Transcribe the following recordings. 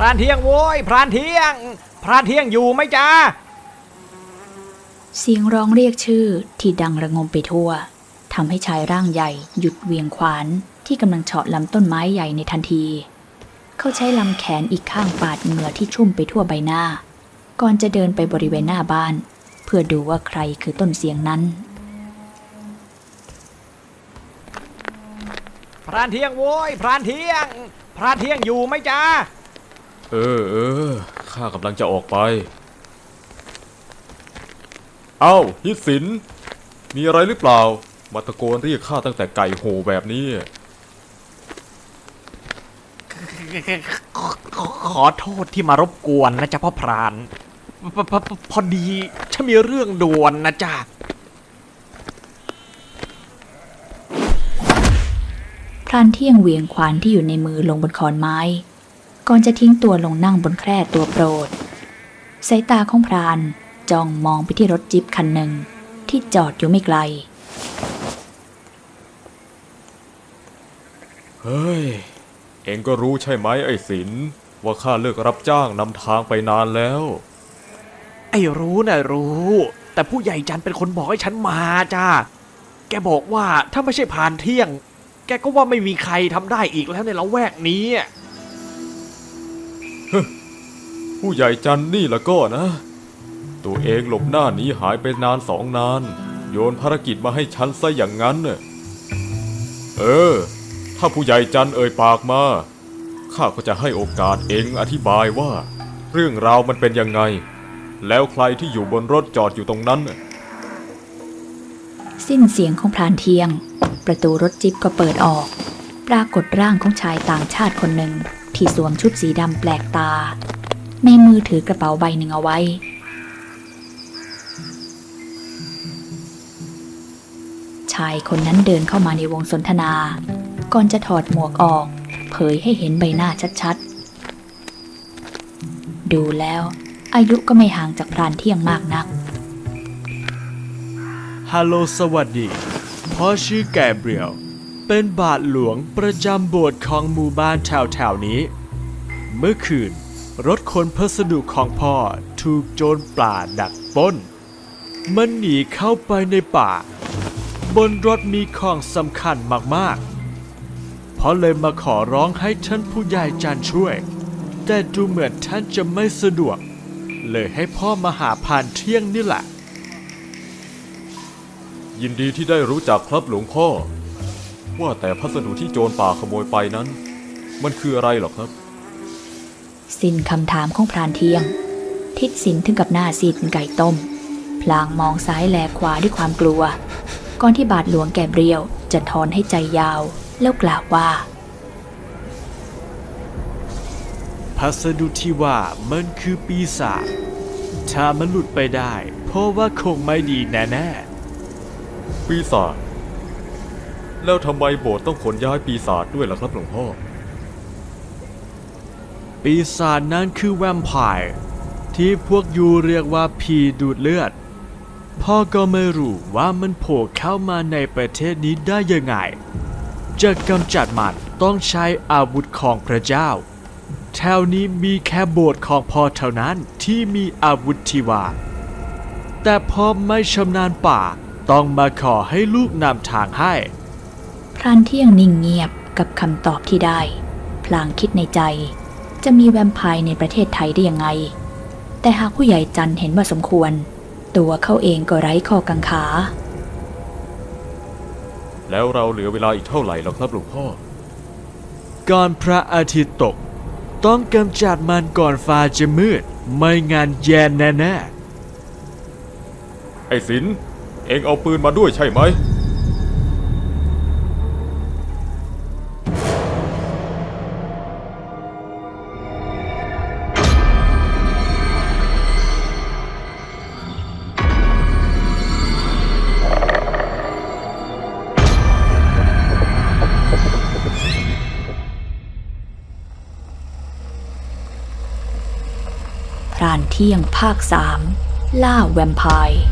พรานเที่ยงโว้ยพรานเที่ยง พรานเที่ยงอยู่ไหมจ้าเสียงร้องเรียกชื่อที่ดังระงมไปทั่วทำให้ชายร่างใหญ่หยุดเวียงขวานที่กำลังเฉาะลำต้นไม้ใหญ่ในทันที เขาใช้ลำแขนอีกข้างปาดเหงื่อที่ชุ่มไปทั่วใบหน้า ก่อนจะเดินไปบริเวณหน้าบ้าน เพื่อดูว่าใครคือต้นเสียงนั้น พรานเที่ยงโว้ยพรานเที่ยง พรานเที่ยงอยู่ไหมจ้า เออเออข้ากำลังจะออกไป เอ้าฮิตสิน มีอะไรหรือเปล่า มาตะโกนเรียกข้าตั้งแต่ไก่โหแบบนี้ ขอโทษที่มารบกวนนะจ๊ะพ่อพรานพพพพอดีฉันมีเรื่องด่วนนะจ๊ะพรานเที่ยงเหวียงขวานที่อยู่ในมือลงบนขอนไม้ ก่อนจะทิ้งตัวลงนั่งบนแคร่ตัวโปรด สายตาของพรานจ้องมองไปที่รถจิ๊บคันหนึ่งที่จอดอยู่ไม่ไกล เฮ้ย เองก็รู้ใช่ไหมไอ้สิน ว่าข้าเลิกรับจ้างนำทางไปนานแล้ว ไอ้รู้นะรู้ แต่ผู้ใหญ่จันเป็นคนบอกให้ฉันมาจ้า แกบอกว่าถ้าไม่ใช่ผ่านเที่ยง แกก็ว่าไม่มีใครทำได้อีกแล้วในละแวกนี้ ผู้ใหญ่จันนี่ละก็นะ ตัวเองหลบหน้าหนีหายไปนานสองนาน โยนภารกิจมาให้ฉันซะอย่างนั้นเน่ะเออ ถ้าผู้ใหญ่จันเอ่ยปากมา ข้าก็จะให้โอกาสเองอธิบายว่า เรื่องราวมันเป็นยังไง แล้วใครที่อยู่บนรถจอดอยู่ตรงนั้น สิ้นเสียงของพรานเที่ยง ประตูรถจิบก็เปิดออก ปรากฏร่างของชายต่างชาติคนหนึ่งที่สวมชุดสีดำแปลกตา ในมือถือกระเป๋าใบหนึ่งเอาไว้ ชายคนนั้นเดินเข้ามาในวงสนทนา ก่อนจะถอดหมวกออก เผยให้เห็นใบหน้าชัดๆ ดูแล้วอายุก็ไม่ห่างจากพรานเที่ยงมากนัก ฮัลโหลสวัสดีพ่อชื่อแกเบรียล เป็นบาทหลวงประจำโบสถ์ของหมู่บ้านแถวๆนี้ เมื่อคืน รถขนพัสดุของพ่อถูกโจรป่าดักปล้น มันหนีเข้าไปในป่า บนรถมีของสำคัญมากๆเพราะเลยมาขอร้องให้ท่านผู้ใหญ่จันช่วย แต่ดูเหมือนท่านจะไม่สะดวก เลยให้พ่อมาหาผ่านเที่ยงนี่แหละยินดีที่ได้รู้จักครับหลวงพ่อ ว่าแต่พัสดุที่โจรป่าขโมยไปนั้น มันคืออะไรหรอครับ สิ้นคำถามของพรานเที่ยง ทิดสินถึงกับหน้าซีดเป็นไก่ต้ม พลางมองซ้ายแลขวาด้วยความกลัว ก่อนที่บาทหลวงแก่เบรียวจะถอนให้ใจยาวแล้วกล่าวว่าพัสดุที่ว่ามันคือปีศาจถ้ามันหลุดไปได้ เพราะว่าคงไม่ดีแน่ปีศาจแล้วทำไมโบสถ์ต้องขนย้ายปีศาจด้วยล่ะครับหลวงพ่อๆ ปีศาจนั้นคือแวมไพร์ที่พวกยูเรียกว่าผีดูดเลือด พ่อก็ไม่รู้ว่ามันโผล่เข้ามาในประเทศนี้ได้ยังไง จะกำจัดมันต้องใช้อาวุธของพระเจ้า แถวนี้มีแค่โบสถ์ของพ่อเท่านั้นที่มีอาวุธที่ว่า แต่พ่อไม่ชำนาญป่าต้องมาขอให้ลูกนำทางให้ พรานเที่ยงนิ่งเงียบกับคำตอบที่ได้ พลางคิดในใจ จะมีแวมไพร์ในประเทศไทยได้ยังไง แต่หากผู้ใหญ่จันเห็นว่าสมควร ตัวเขาเองก็ไร้ข้อกังขา แล้วเราเหลือเวลาอีกเท่าไหร่หรอครับหลวงพ่อ ก่อนพระอาทิตย์ตก ต้องกำจัดมันก่อนฟ้าจะมืด ไม่งั้นแย่แน่ไอ้สิน เองเอาปืนมาด้วยใช่ไหม ที่ยงภาคสามล่าแวมไพร์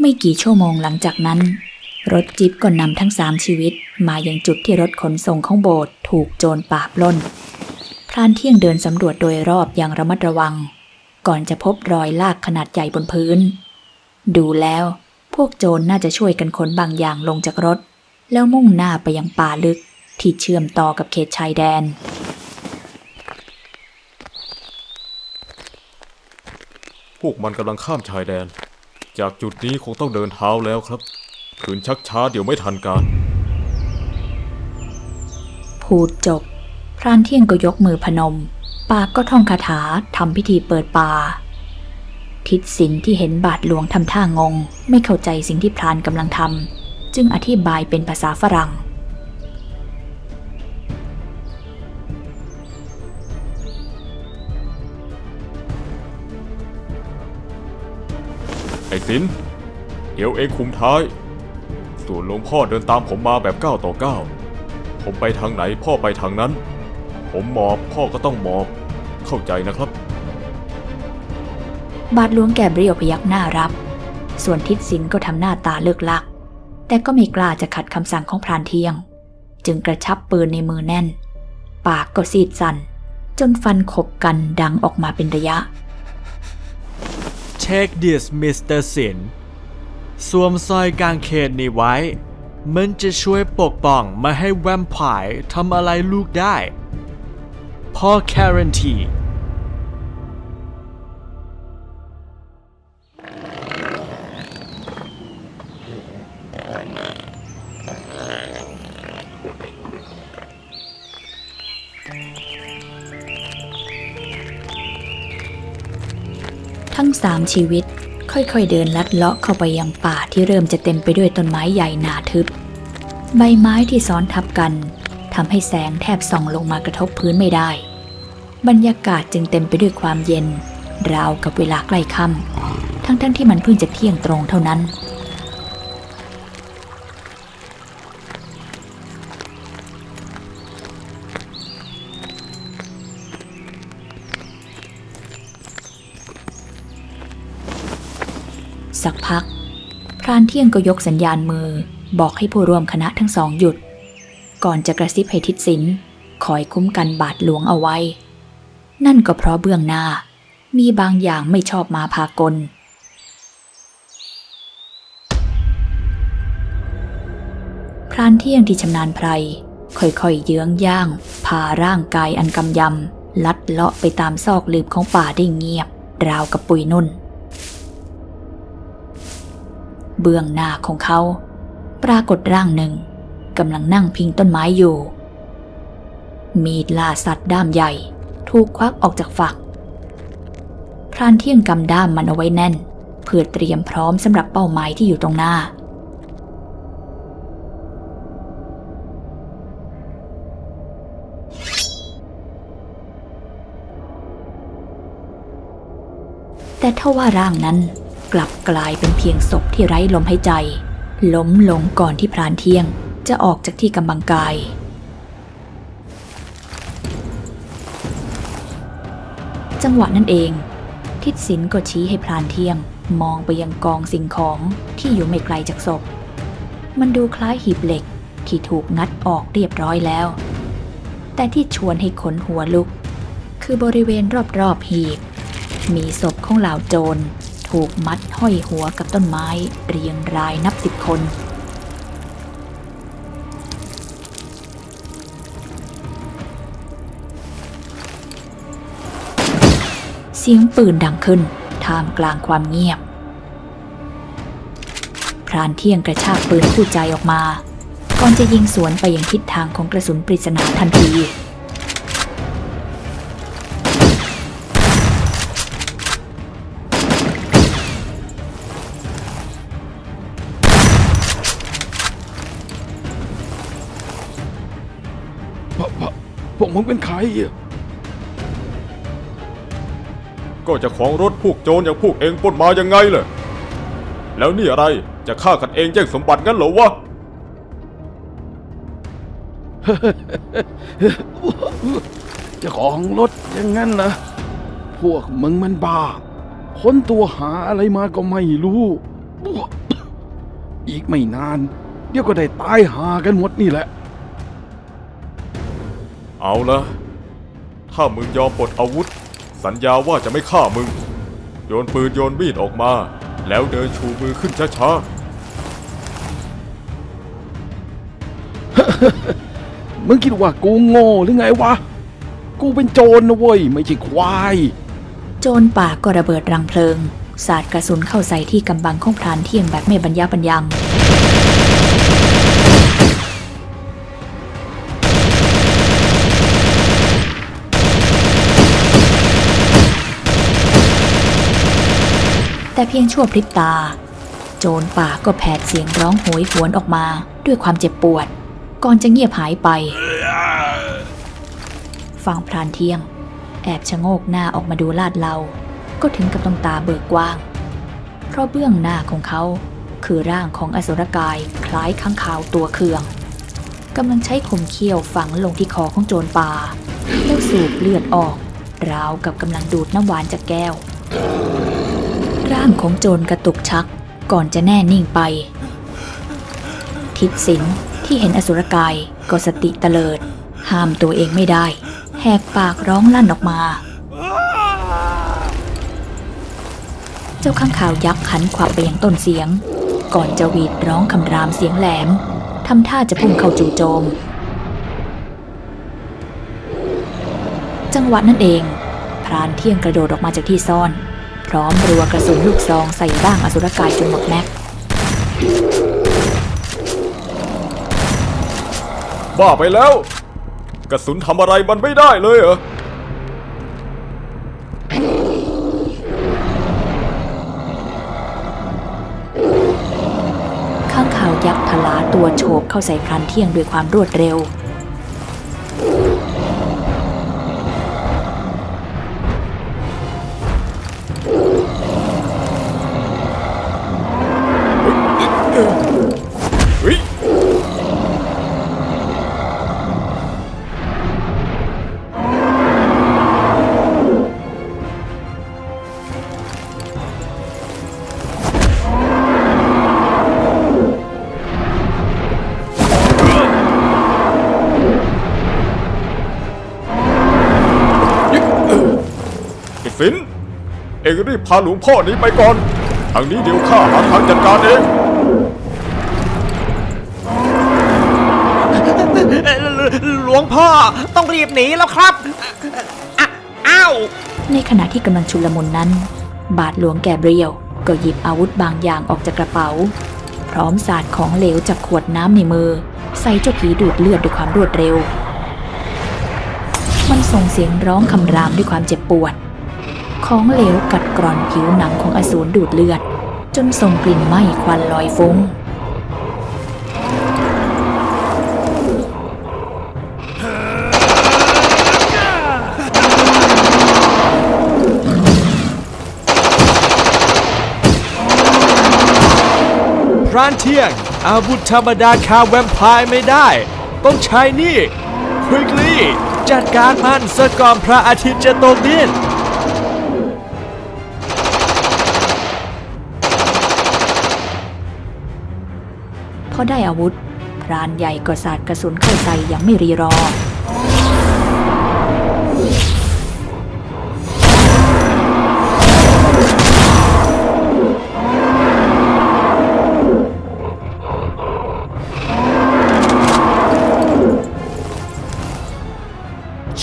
ไม่กี่ชั่วโมงหลังจากนั้น รถจิ๊บก็นำทั้งสามชีวิต มายังจุดที่รถขนส่งของโบสถ์ถูกโจรป่าบล้นพรานเที่ยงเดินสำรวจโดยรอบอย่างระมัดระวัง ก่อนจะพบรอยลากขนาดใหญ่บนพื้น ดูแล้วพวกโจรน่าจะช่วยกันขนบางอย่างลงจากรถ แล้วมุ่งหน้าไปยังป่าลึกที่เชื่อมต่อกับเขตชายแดน พวกมันกำลังข้ามชายแดน จากจุดนี้คงต้องเดินเท้าแล้วครับขืนชักช้าเดี๋ยวไม่ทันการ พูดจบ พรานเที่ยงก็ยกมือพนม ปากก็ท่องคาถาทำพิธีเปิดป่า ทิศสินที่เห็นบาทหลวงทำท่างง ไม่เข้าใจสิ่งที่พรานกำลังทำ จึงอธิบายเป็นภาษาฝรั่ง ไอ้สิน เดี๋ยวเองคุมท้าย ส่วนหลวงพ่อเดินตามผมมาแบบก้าวต่อก้าว ผมไปทางไหนพ่อไปทางนั้น ผมหมอบพ่อก็ต้องหมอบ เข้าใจนะครับ บาทหลวงแก่เบรียวพยักหน้ารับ ส่วนทิศสินก็ทำหน้าตาเลิกลัก แต่ก็ไม่กล้าจะขัดคำสั่งของพรานเที่ยง จึงกระชับปืนในมือแน่น ปากก็ซีดสั่น จนฟันขบกันดังออกมาเป็นระยะ Take this Mr. Sin สวมสร้อยกางเขนนี้ไว้ มันจะช่วยปกป้องไม่ให้แวมไพร์ทำอะไรลูกได้พ่อแคเรนที ทั้งสามชีวิตค่อยๆเดินลัดเลาะเข้าไปยังป่าที่เริ่มจะเต็มไปด้วยต้นไม้ใหญ่หนาทึบ ใบไม้ที่ซ้อนทับกันทำให้แสงแทบส่องลงมากระทบพื้นไม่ได้ บรรยากาศจึงเต็มไปด้วยความเย็น ราวกับเวลาใกล้ค่ำทั้งๆทที่มันเพิ่งจะเที่ยงตรงเท่านั้น สักพัก พรานเที่ยงก็ยกสัญญาณมือบอกให้ผู้ร่วมคณะทั้งสองหยุด ก่อนจะกระซิบให้ทิศสินคอยคุ้มกันบาทหลวงเอาไว้ นั่นก็เพราะเบื้องหน้า มีบางอย่างไม่ชอบมาพากลพรานเที่ยงที่ชำนาญไพรค่อยๆเยื้องย่าง พาร่างกายอันกำยำ ลัดเลาะไปตามซอกลืบของป่าได้เงียบ ราวกับปุยนุ่น เบื้องหน้าของเขา ปรากฏร่างหนึ่งกำลังนั่งพิงต้นไม้อยู่ มีดล่าสัตว์ด้ามใหญ่ ถูกควักออกจากฝัก พรานเที่ยงกำด้ามมันเอาไว้แน่น เพื่อเตรียมพร้อมสำหรับเป้าหมายที่อยู่ตรงหน้า แต่ถ้าว่าร่างนั้น กลับกลายเป็นเพียงศพที่ไร้ลมหายใจ ล้มลงก่อนที่พรานเที่ยง จะออกจากที่กำบังกาย จังหวะนั้นเอง ทิศสินก็ชี้ให้พรานเที่ยง มองไปยังกองสิ่งของที่อยู่ไม่ไกลจากศพ มันดูคล้ายหีบเหล็กที่ถูกงัดออกเรียบร้อยแล้ว แต่ที่ชวนให้ขนหัวลุก คือบริเวณรอบๆหีบ มีศพของเหล่าโจร ถูกมัดห้อยหัวกับต้นไม้เรียงรายนับสิบคน เสียงปืนดังขึ้นท่ามกลางความเงียบ พรานเที่ยงกระชากปืนคู่ใจออกมา ก่อนจะยิงสวนไปยังทิศทางของกระสุนปริศนาทันที มึงเป็นใครอะก็จะของรถพวกโจรอย่างพวกเองปล้นมายังไงล่ะแล้วนี่อะไรจะฆ่ากันเองแย่งสมบัติงั้นเหรอวะ เจ้าของรถอย่างนั้นนะพวกมึงมันบ้า ค้นตัวหาอะไรมาก็ไม่รู้ อีกไม่นาน เดี๋ยวก็ได้ตายหากันหมดนี่แหละ เอาละถ้ามึงยอมปลดอาวุธ สัญญาว่าจะไม่ฆ่ามึง โยนปืนโยนมีดออกมา แล้วเดินชูมือขึ้นช้ามึงคิดว่ากูโง่หรือไงวะ กูเป็นโจรนะเว้ย ไม่ใช่ควาย โจรป่าก็ระเบิดรังเพลิง สาดกระสุนเข้าใส่ที่กำบังของพรานเที่ยงแบบไม่บรรยาบรรยัง แต่เพียงชั่วพริบตา โจรป่าก็แผดเสียงร้องโหยหวนออกมาด้วยความเจ็บปวด ก่อนจะเงียบหายไป ฟังพรานเที่ยง แอบชะโงกหน้าออกมาดูลาดเรา ก็ถึงกับต้องตาเบิกกว้าง เพราะเบื้องหน้าของเขาคือร่างของอสุรกายคล้ายข้างขาวตัวเคืองกำลังใช้คมเขี้ยวฝังลงที่คอของโจรป่าแล้วสูบเลือดออก ราวกับกำลังดูดน้ำหวานจากแก้ว ร่างของโจรกระตุกชักก่อนจะแน่นิ่งไป ทิดสินที่เห็นอสุรกายก็สติเตลิด ห้ามตัวเองไม่ได้ แหกปากร้องลั่นออกมา เจ้าข้างข่าวยักษ์หันขวับไปยังต้นเสียง ก่อนจะหวีดร้องคำรามเสียงแหลมทำท่าจะพุ่งเข้าจู่โจม จังหวะนั้นเอง พรานเที่ยงกระโดดออกมาจากที่ซ่อน ร้อมรัวกระสุนลูกซองใส่ร่างอสุรกายจนหมดแม็กๆบ้าไปแล้ว กระสุนทำอะไรมันไม่ได้เลยเหรอ ข้างข่าวยักษ์ทลาตัวโฉบเข้าใส่พรานเที่ยงด้วยความรวดเร็ว เองรีบพาหลวงพ่อนี้ไปก่อน ทางนี้เดี๋ยวข้าหาทางจัดการเอง หลวงพ่อต้องรีบหนีแล้วครับอะอ้าว ในขณะที่กำลังชุลมุนนั้น บาทหลวงแกเบรียว ก็หยิบอาวุธบางอย่างออกจากกระเป๋า พร้อมสาดของเหลวจากขวดน้ำในมือ ใส่เจ้าผีดูดเลือดด้วยความรวดเร็ว มันส่งเสียงร้องคำรามด้วยความเจ็บปวด ของเหลวกัดกร่อนผิวหนังของอสูรดูดเลือด จนส่งกลิ่นไหม้ควันลอยฟุ้งพรานเที่ยง อาวุธธรรมดาคาแวมพร์ไม่ได้ ต้องใช้นี่ควิกลี่ จัดการมันซะก่อนพระอาทิตย์จะตกดิน พอได้อาวุธ พรานใหญ่ก็สาดกระสุนเข้าใส่อย่างไม่รีรอ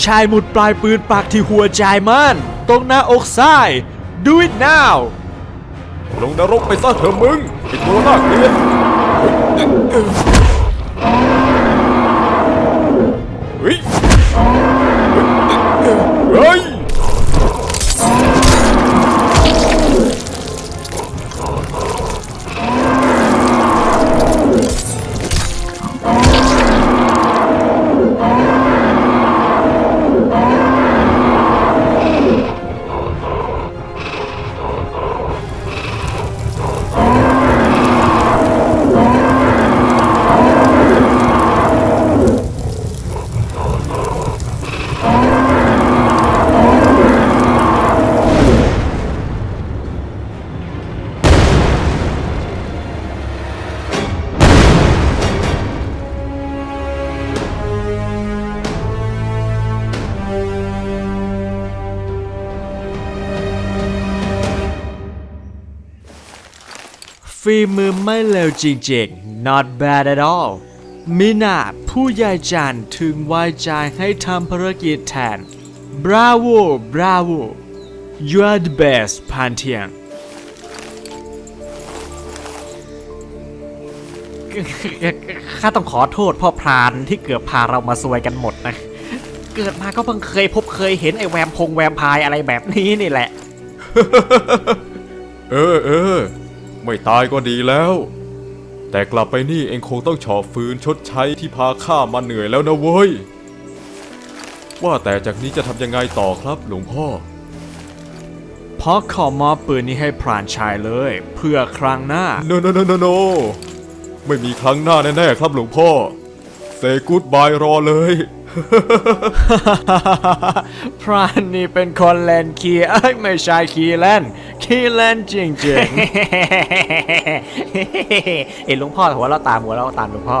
ชายหมุดปลายปืนปักที่หัวใจมัน ตรงหน้าอกซ้าย do it now ลงนรกไปซะเถอะมึงไอ้ตัวน่าเกลียด Uh, uh. ฝีมือไม่เลวจริงๆ not bad at all มินาผู้ใหญ่จันถึงไว้ใจให้ทำภารกิจแทน bravo bravo you are the best พันเทียง ข้าต้องขอโทษพ่อพรานที่เกือบพาเรามาซวยกันหมดนะ เกิดมาก็เพิ่งเคยพบเคยเห็นไอ้แวมพงแวมพายอะไรแบบนี้นี่แหละ เออเออ ไม่ตายก็ดีแล้ว แต่กลับไปนี่เองคงต้องฉอบฟืนชดใช้ที่พาข้ามาเหนื่อยแล้วนะเว้ย ว่าแต่จากนี้จะทำยังไงต่อครับหลวงพ่อเพราะขอมอบปืนนี้ให้พรานชายเลย เพื่อครั้งหน้า โนโนโนโนโนไม่มีครั้งหน้าแน่ๆครับหลวงพ่อเซกูดบายรอเลย พรานนี่เป็นคนเล่นคีย์เอ้ยไม่ใช่คีย์เล่น ขี้เล่นจริงเห็นหลวงพ่อหัวเราะตามหัวเราะตามหลวงพ่อ